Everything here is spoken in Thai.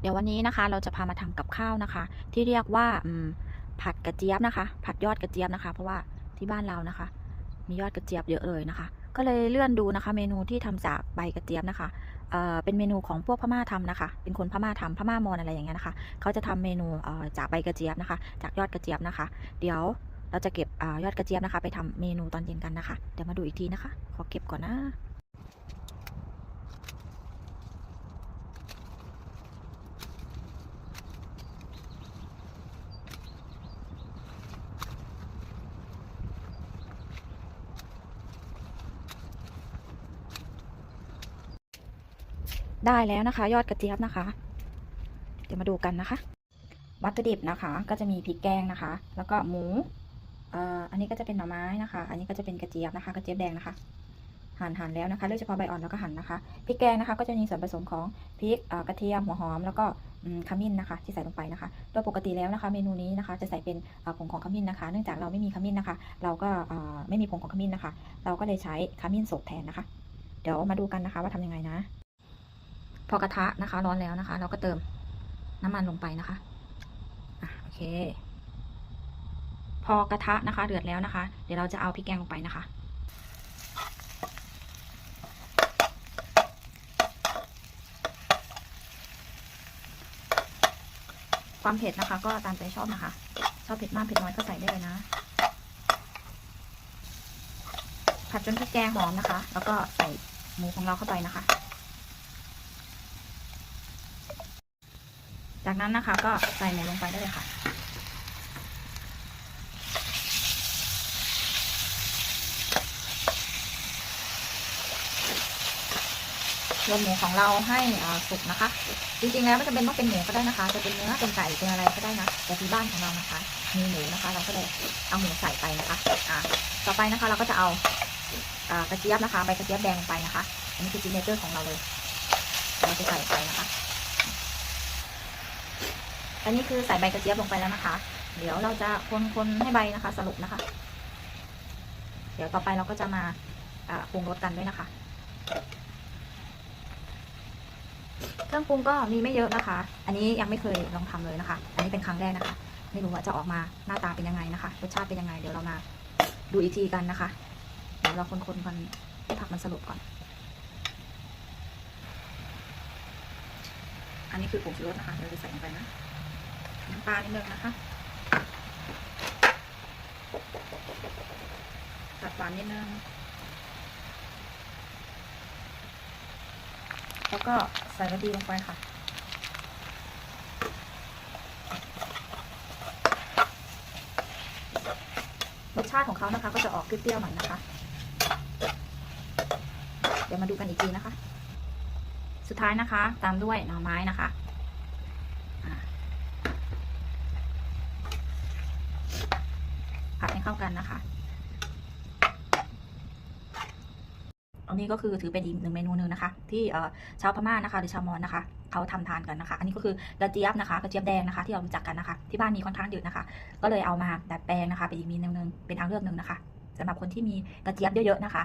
เดี๋ยววันนี้นะคะ เราจะพามาทำกับข้าวนะคะ ที่เรียกว่าผัดกระเจี๊ยบนะคะ ผัดยอดกระเจี๊ยบนะคะ เพราะว่าที่บ้านเรานะคะ มียอดกระเจี๊ยบเยอะเลยนะคะ ก็เลยเลื่อนดูนะคะ เมนูที่ทำจากใบกระเจี๊ยบนะคะเเป็นเมนูของพวกพม่าทำนะคะ เป็นคนพม่าทำพม่ามอญอะไรอย่างเงี้ยนะคะ เขาจะทำเมนูจากใบกระเจี๊ยบนะคะ จากยอดกระเจี๊ยบนะคะ เดี๋ยวเราจะเก็บอยอดกระเจี๊ยบนะคะ ไปทำเมนูตอนเย็นกันนะคะ เดี๋ยวมาดูอีกทีนะคะ ขอเก็บก่อนนะ ได้แล้วนะคะ ยอดกระเจี๊ยบนะคะ เดี๋ยวมาดูกันนะคะ วัตถุดิบนะคะ ก็จะมีพริกแกงนะคะ แล้วก็หมูเอ่ออันนี้ก็จะเป็นหน่อไม้นะคะ อันนี้ก็จะเป็นกระเจี๊ยบนะคะ กระเจี๊ยบแดงนะคะ หั่นหั่นแล้วนะคะเลือกเฉพาะใบอ่อนแล้วก็หั่นนะคะพริกแกงนะคะ ก็จะมีส่วนผสมของพริกกระเทียมหัวหอมแล้วก็ขมิ้นนะคะ ที่ใส่ลงไปนะคะ โดยปกติแล้วนะคะ เมนูนี้นะคะ จะใส่เป็นผงของขมิ้นนะคะ เนื่องจากเราไม่มีขมิ้นนะคะ เราก็ไม่มีผงของขมิ้นนะคะ เราก็เลยใช้ขมิ้นสดแทนนะคะ เดี๋ยวมาดูกันนะคะว่าทำยังไงนะ พอกระทะนะคะ ร้อนแล้วนะคะ เราก็เติมน้ำมันลงไปนะคะอะโอเค พอกระทะนะคะ เดือดแล้วนะคะ เดี๋ยวเราจะเอาพริกแกงลงไปนะคะความเผ็ดนะคะ ก็ตามใจชอบนะคะ ชอบเผ็ดมากเผ็ดน้อยก็ใส่ได้เลยนะ ผัดจนพริกแกงหอมนะคะ แล้วก็ใส่หมูของเราเข้าไปนะคะ จากนั้นนะคะก็ใส่หมูลงไปได้เลยค่ะ รวนหมูของเราให้สุกนะคะ จริงๆแล้วไม่จำเป็นต้องเป็นหมูก็ได้นะคะ จะเป็นเนื้อเป็นไก่เป็นอะไรก็ได้นะ แต่ที่บ้านของเรานะคะ มีหมูนะคะ เราก็เลยเอาหมูใส่ไปนะคะอ่าต่อไปนะคะเราก็จะเอากระเจี๊ยบนะคะใบกระเจี๊ยบแดงลงไปนะคะ อันนี้คือซิเนเจอร์ของเราเลย เราจะใส่ไปนะคะ อันนี้คือใส่ใบกระเจี๊ยบลงไปแล้วนะคะ เดี๋ยวเราจะคนๆให้ใบนะคะสรุปนะคะ เดี๋ยวต่อไปเราก็จะมาปรุงรสกันด้วยนะคะ เครื่องปรุงก็มีไม่เยอะนะคะ อันนี้ยังไม่เคยลองทำเลยนะคะ อันนี้เป็นครั้งแรกนะคะ ไม่รู้ว่าจะออกมาหน้าตาเป็นยังไงนะคะ รสชาติเป็นยังไง เดี๋ยวเรามาดูอีกทีกันนะคะเดี๋ยวเราคนๆกันให้ผักมันสลบก่อนอันนี้คือผงชูรสนะคะเดี๋ยวจะใส่ลงไปนะ น้ำปลานิดนึงนะคะตัดหวานนิดนึง แล้วก็ใส่กระดีลงไปค่ะรสชาติของเขานะคะ ก็จะออกเปรี้ยวๆหน่อยนะคะ เดี๋ยวมาดูกันอีกทีนะคะ สุดท้ายนะคะ ตามด้วยหน่อไม้นะคะอ่า ผัดให้เข้ากันนะคะ อันนี้ก็คือถือเป็นอีกหนึ่งเมนูหนึ่งนะคะ ที่เชาวพม่านะคะ หรือชาวมอญนะคะเขาทำทานกันนะคะ อันนี้ก็คือกระเจี๊ยบนะคะกระเจี๊ยบแดงนะคะ ที่เรารู้จักกันนะคะ ที่บ้านมีค่อนข้างเยอะนะคะ ก็เลยเอามาดัดแปลงนะคะเป็นอีกเมนูหนึ่งเป็นทางเลือกหนึ่งนะคะสำหรับคนที่มีกระเจี๊ยบเยอะๆนะคะ